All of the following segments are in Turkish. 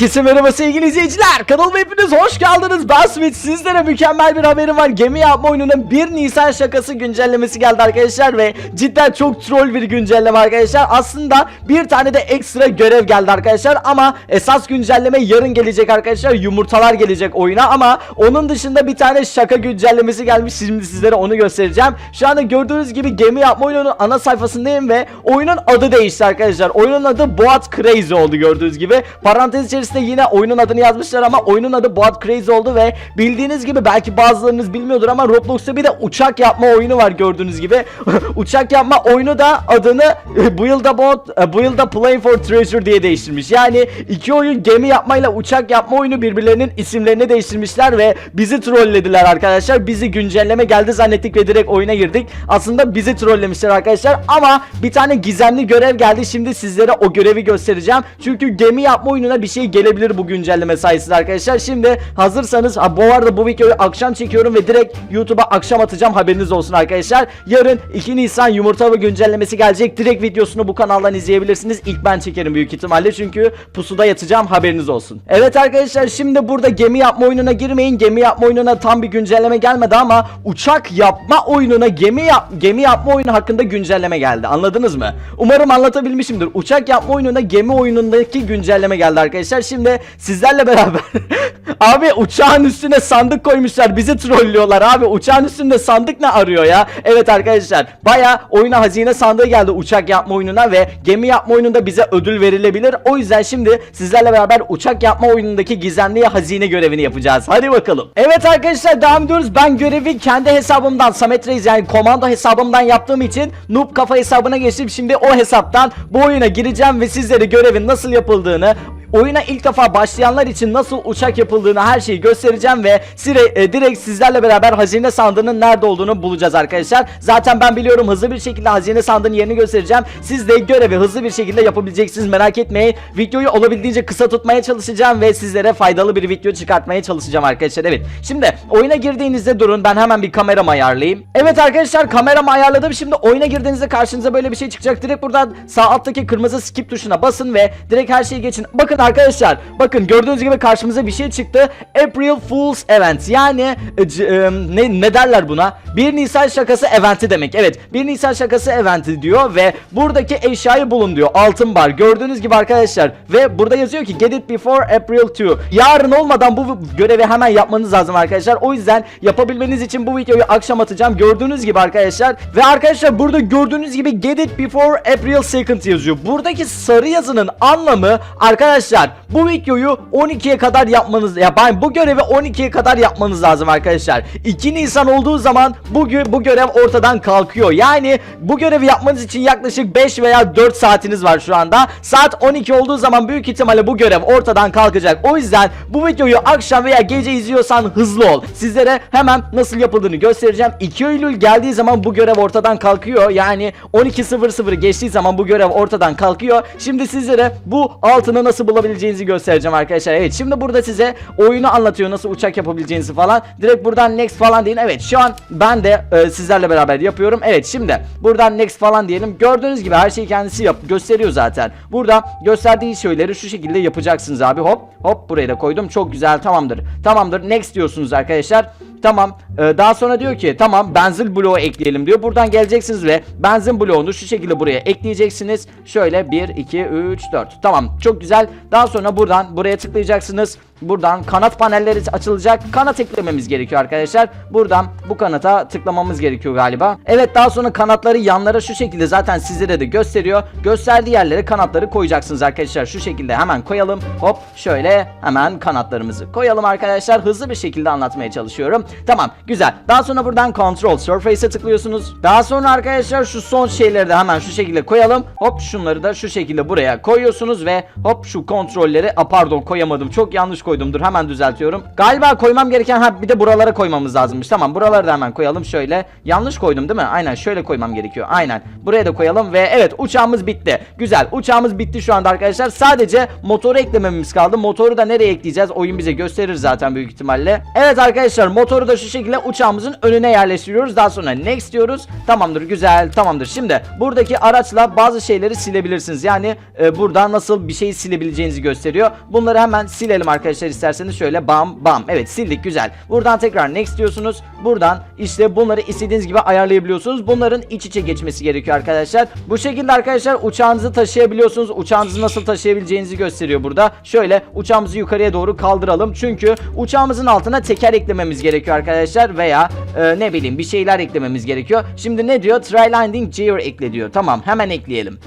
Herkese merhaba sevgili izleyiciler. Kanalıma hepiniz hoş geldiniz. Ben Smith. Sizlere mükemmel bir haberim var. Gemi yapma oyununun 1 Nisan şakası güncellemesi geldi arkadaşlar ve cidden çok troll bir güncelleme arkadaşlar. Aslında bir tane de ekstra görev geldi arkadaşlar ama esas güncelleme yarın gelecek arkadaşlar. Yumurtalar gelecek oyuna ama onun dışında bir tane şaka güncellemesi gelmiş. Şimdi sizlere onu göstereceğim. Şu anda gördüğünüz gibi gemi yapma oyununun ana sayfasındayım ve oyunun adı değişti arkadaşlar. Oyunun adı Boat Crazy oldu gördüğünüz gibi. Parantez içerisinde yine oyunun adını yazmışlar ama oyunun adı Boat Crazy oldu ve bildiğiniz gibi belki bazılarınız bilmiyordur ama Roblox'ta bir de uçak yapma oyunu var gördüğünüz gibi. uçak yapma oyunu da adını e, Build a Boat, e, Build a Plane for Treasure diye değiştirmiş. Yani iki oyun gemi yapmayla uçak yapma oyunu birbirlerinin isimlerini değiştirmişler ve bizi trollediler arkadaşlar. Bizi güncelleme geldi zannettik ve direkt oyuna girdik. Aslında bizi trollemişler arkadaşlar ama bir tane gizemli görev geldi. Şimdi sizlere o görevi göstereceğim. Çünkü gemi yapma oyununa bir şey gelebilir bu güncelleme sayesinde arkadaşlar. Şimdi hazırsanız ha, bu arada bu videoyu akşam çekiyorum ve direkt YouTube'a akşam atacağım haberiniz olsun arkadaşlar. Yarın 2 Nisan yumurta ve güncellemesi gelecek. Direkt videosunu bu kanaldan izleyebilirsiniz. İlk ben çekerim büyük ihtimalle çünkü pusuda yatacağım haberiniz olsun. Evet arkadaşlar şimdi burada gemi yapma oyununa girmeyin. Gemi yapma oyununa tam bir güncelleme gelmedi ama uçak yapma oyununa gemi yap gemi yapma oyunu hakkında güncelleme geldi. Anladınız mı? Umarım anlatabilmişimdir. Uçak yapma oyununa gemi oyunundaki güncelleme geldi arkadaşlar. Şimdi sizlerle beraber Abi uçağın üstüne sandık koymuşlar. Bizi trollüyorlar abi. Uçağın üstünde sandık ne arıyor ya? Evet arkadaşlar. Baya oyuna hazine sandığı geldi uçak yapma oyununa ve gemi yapma oyununda bize ödül verilebilir. O yüzden şimdi sizlerle beraber uçak yapma oyunundaki gizemli hazine görevini yapacağız. Hadi bakalım. Evet arkadaşlar devam ediyoruz. Ben görevi kendi hesabımdan Samet Reis yani komando hesabımdan yaptığım için noob kafa hesabına geçtim. Şimdi o hesaptan bu oyuna gireceğim ve sizlere görevin nasıl yapıldığını Oyuna ilk defa başlayanlar için nasıl uçak yapıldığını her şeyi göstereceğim ve sire, e, direkt sizlerle beraber hazine sandığının nerede olduğunu bulacağız arkadaşlar. Zaten ben biliyorum hızlı bir şekilde hazine sandığının yerini göstereceğim. Siz de görevi hızlı bir şekilde yapabileceksiniz merak etmeyin. Videoyu olabildiğince kısa tutmaya çalışacağım ve sizlere faydalı bir video çıkartmaya çalışacağım arkadaşlar. Evet şimdi oyuna girdiğinizde durun ben hemen bir kameramı ayarlayayım. Evet arkadaşlar kameramı ayarladım. Şimdi oyuna girdiğinizde karşınıza böyle bir şey çıkacak. Direkt buradan sağ alttaki kırmızı skip tuşuna basın ve direkt her şeyi geçin. Bakın arkadaşlar bakın gördüğünüz gibi karşımıza bir şey çıktı. April Fools Event yani e, e, ne, ne derler buna? 1 Nisan şakası eventi demek. Evet 1 Nisan şakası eventi diyor ve buradaki eşyayı bulun diyor. Altın bar gördüğünüz gibi arkadaşlar ve burada yazıyor ki get it before April 2. Yarın olmadan bu görevi hemen yapmanız lazım arkadaşlar. O yüzden yapabilmeniz için bu videoyu akşam atacağım. Gördüğünüz gibi arkadaşlar ve arkadaşlar burada gördüğünüz gibi get it before April 2 yazıyor. Buradaki sarı yazının anlamı arkadaşlar bu videoyu 12'ye kadar yapmanız ya ben bu görevi 12'ye kadar yapmanız lazım arkadaşlar. 2 Nisan olduğu zaman bu gö- bu görev ortadan kalkıyor. Yani bu görevi yapmanız için yaklaşık 5 veya 4 saatiniz var şu anda. Saat 12 olduğu zaman büyük ihtimalle bu görev ortadan kalkacak. O yüzden bu videoyu akşam veya gece izliyorsan hızlı ol. Sizlere hemen nasıl yapıldığını göstereceğim. 2 Eylül geldiği zaman bu görev ortadan kalkıyor. Yani 12.00 geçtiği zaman bu görev ortadan kalkıyor. Şimdi sizlere bu altını nasıl bulabileceğinizi göstereceğim arkadaşlar. Evet şimdi burada size oyunu anlatıyor nasıl uçak yapabileceğinizi falan. Direkt buradan next falan deyin. Evet şu an ben de e, sizlerle beraber yapıyorum. Evet şimdi buradan next falan diyelim. Gördüğünüz gibi her şeyi kendisi yap gösteriyor zaten. Burada gösterdiği şeyleri şu şekilde yapacaksınız abi. Hop hop buraya da koydum. Çok güzel tamamdır. Tamamdır next diyorsunuz arkadaşlar. Tamam. Ee, daha sonra diyor ki tamam benzin bloğu ekleyelim diyor. Buradan geleceksiniz ve benzin bloğunu şu şekilde buraya ekleyeceksiniz. Şöyle 1, 2, 3, 4. Tamam çok güzel. Daha sonra buradan buraya tıklayacaksınız. Buradan kanat panelleri açılacak. Kanat eklememiz gerekiyor arkadaşlar. Buradan bu kanata tıklamamız gerekiyor galiba. Evet daha sonra kanatları yanlara şu şekilde zaten sizlere de gösteriyor. Gösterdiği yerlere kanatları koyacaksınız arkadaşlar. Şu şekilde hemen koyalım. Hop şöyle hemen kanatlarımızı koyalım arkadaşlar. Hızlı bir şekilde anlatmaya çalışıyorum. Tamam güzel. Daha sonra buradan Control Surface'e tıklıyorsunuz. Daha sonra arkadaşlar şu son şeyleri de hemen şu şekilde koyalım. Hop şunları da şu şekilde buraya koyuyorsunuz ve hop şu kontrolleri a pardon koyamadım. Çok yanlış koydum koydum. Dur hemen düzeltiyorum. Galiba koymam gereken ha bir de buralara koymamız lazımmış. Tamam buraları da hemen koyalım şöyle. Yanlış koydum değil mi? Aynen şöyle koymam gerekiyor. Aynen. Buraya da koyalım ve evet uçağımız bitti. Güzel. Uçağımız bitti şu anda arkadaşlar. Sadece motoru eklememiz kaldı. Motoru da nereye ekleyeceğiz? Oyun bize gösterir zaten büyük ihtimalle. Evet arkadaşlar motoru da şu şekilde uçağımızın önüne yerleştiriyoruz. Daha sonra next diyoruz. Tamamdır güzel tamamdır. Şimdi buradaki araçla bazı şeyleri silebilirsiniz. Yani e, burada nasıl bir şeyi silebileceğinizi gösteriyor. Bunları hemen silelim arkadaşlar isterseniz şöyle bam bam. Evet sildik güzel. Buradan tekrar next diyorsunuz. Buradan işte bunları istediğiniz gibi ayarlayabiliyorsunuz. Bunların iç içe geçmesi gerekiyor arkadaşlar. Bu şekilde arkadaşlar uçağınızı taşıyabiliyorsunuz. Uçağınızı nasıl taşıyabileceğinizi gösteriyor burada. Şöyle uçağımızı yukarıya doğru kaldıralım. Çünkü uçağımızın altına teker eklememiz gerekiyor arkadaşlar veya e, ne bileyim bir şeyler eklememiz gerekiyor. Şimdi ne diyor? Try landing gear ekle diyor. Tamam hemen ekleyelim.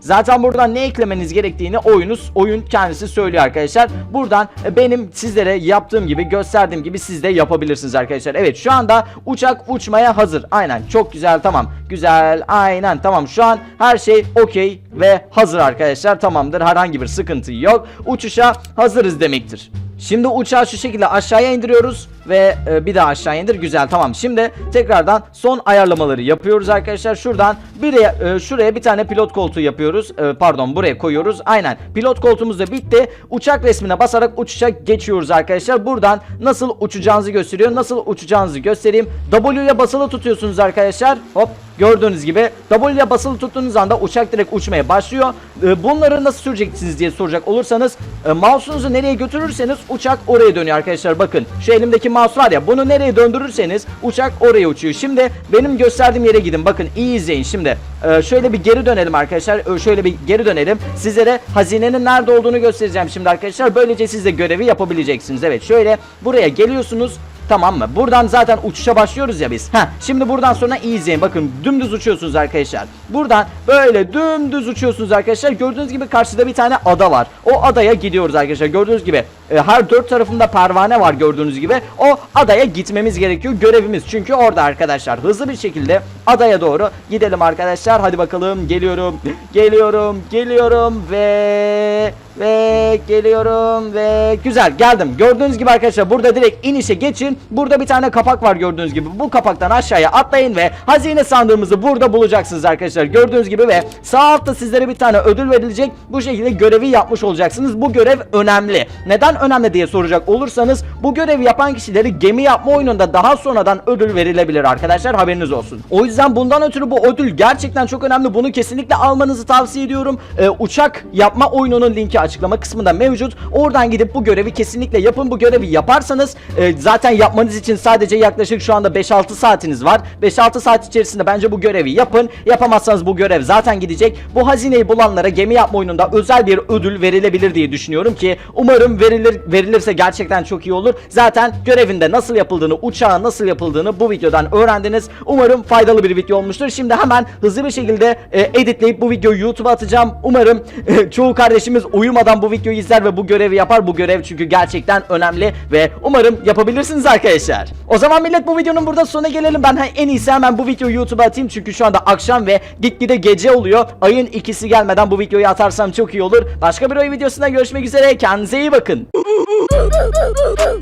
Zaten buradan ne eklemeniz gerektiğini oyunuz oyun kendisi söylüyor arkadaşlar. Buradan e, benim sizlere yaptığım gibi gösterdiğim gibi siz de yapabilirsiniz arkadaşlar. Evet şu anda uçak uçmaya hazır. Aynen çok güzel tamam. Güzel aynen tamam şu an her şey okey ve hazır arkadaşlar. Tamamdır herhangi bir sıkıntı yok. Uçuşa hazırız demektir. Şimdi uçağı şu şekilde aşağıya indiriyoruz ve e, bir daha aşağı indir. Güzel tamam. Şimdi tekrardan son ayarlamaları yapıyoruz arkadaşlar. Şuradan bir e, şuraya bir tane pilot koltuğu yapıyoruz. E, pardon buraya koyuyoruz. Aynen. Pilot koltuğumuz da bitti. Uçak resmine basarak uçuşa geçiyoruz arkadaşlar. Buradan nasıl uçacağınızı gösteriyor. Nasıl uçacağınızı göstereyim. W'ye basılı tutuyorsunuz arkadaşlar. Hop Gördüğünüz gibi W'ye basılı tuttuğunuz anda uçak direkt uçmaya başlıyor. Ee, bunları nasıl süreceksiniz diye soracak olursanız e, mouse'unuzu nereye götürürseniz uçak oraya dönüyor arkadaşlar. Bakın şu elimdeki mouse bunu nereye döndürürseniz uçak oraya uçuyor. Şimdi benim gösterdiğim yere gidin. Bakın iyi izleyin şimdi. Ee, şöyle bir geri dönelim arkadaşlar. Ee, şöyle bir geri dönelim. Sizlere hazinenin nerede olduğunu göstereceğim şimdi arkadaşlar. Böylece siz de görevi yapabileceksiniz. Evet şöyle buraya geliyorsunuz. Tamam mı? Buradan zaten uçuşa başlıyoruz ya biz. Heh, şimdi buradan sonra iyi izleyin. Bakın dümdüz uçuyorsunuz arkadaşlar. Buradan böyle dümdüz uçuyorsunuz arkadaşlar. Gördüğünüz gibi karşıda bir tane ada var. O adaya gidiyoruz arkadaşlar. Gördüğünüz gibi e, her dört tarafında pervane var gördüğünüz gibi. O adaya gitmemiz gerekiyor. Görevimiz çünkü orada arkadaşlar. Hızlı bir şekilde adaya doğru gidelim arkadaşlar. Hadi bakalım geliyorum. Geliyorum. Geliyorum ve ve geliyorum ve güzel geldim. Gördüğünüz gibi arkadaşlar burada direkt inişe geçin. Burada bir tane kapak var gördüğünüz gibi. Bu kapaktan aşağıya atlayın ve hazine sandığımızı burada bulacaksınız arkadaşlar. Gördüğünüz gibi ve sağ altta sizlere bir tane ödül verilecek. Bu şekilde görevi yapmış olacaksınız. Bu görev önemli. Neden önemli diye soracak olursanız bu görevi yapan kişileri gemi yapma oyununda daha sonradan ödül verilebilir arkadaşlar. Haberiniz olsun. O yüzden bundan ötürü bu ödül gerçekten çok önemli. Bunu kesinlikle almanızı tavsiye ediyorum. Ee, uçak yapma oyununun linki açıklama kısmında mevcut. Oradan gidip bu görevi kesinlikle yapın. Bu görevi yaparsanız e, zaten yapmanız için sadece yaklaşık şu anda 5-6 saatiniz var. 5-6 saat içerisinde bence bu görevi yapın. Yapamazsanız bu görev zaten gidecek. Bu hazineyi bulanlara gemi yapma oyununda özel bir ödül verilebilir diye düşünüyorum ki umarım verilir verilirse gerçekten çok iyi olur. Zaten görevinde nasıl yapıldığını, uçağın nasıl yapıldığını bu videodan öğrendiniz. Umarım faydalı bir video olmuştur. Şimdi hemen hızlı bir şekilde e, editleyip bu videoyu YouTube'a atacağım. Umarım e, çoğu kardeşimiz uyumadan bu videoyu izler ve bu görevi yapar. Bu görev çünkü gerçekten önemli ve umarım yapabilirsiniz arkadaşlar. O zaman millet bu videonun burada sonuna gelelim. Ben en iyisi hemen bu videoyu YouTube'a atayım çünkü şu anda akşam ve gitgide gece oluyor. Ayın ikisi gelmeden bu videoyu atarsam çok iyi olur. Başka bir oyun videosunda görüşmek üzere. Kendinize iyi bakın. Boo boo boo boo boo!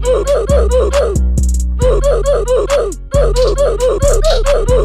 Boo boo boo boo boo! Boo boo boo boo boo!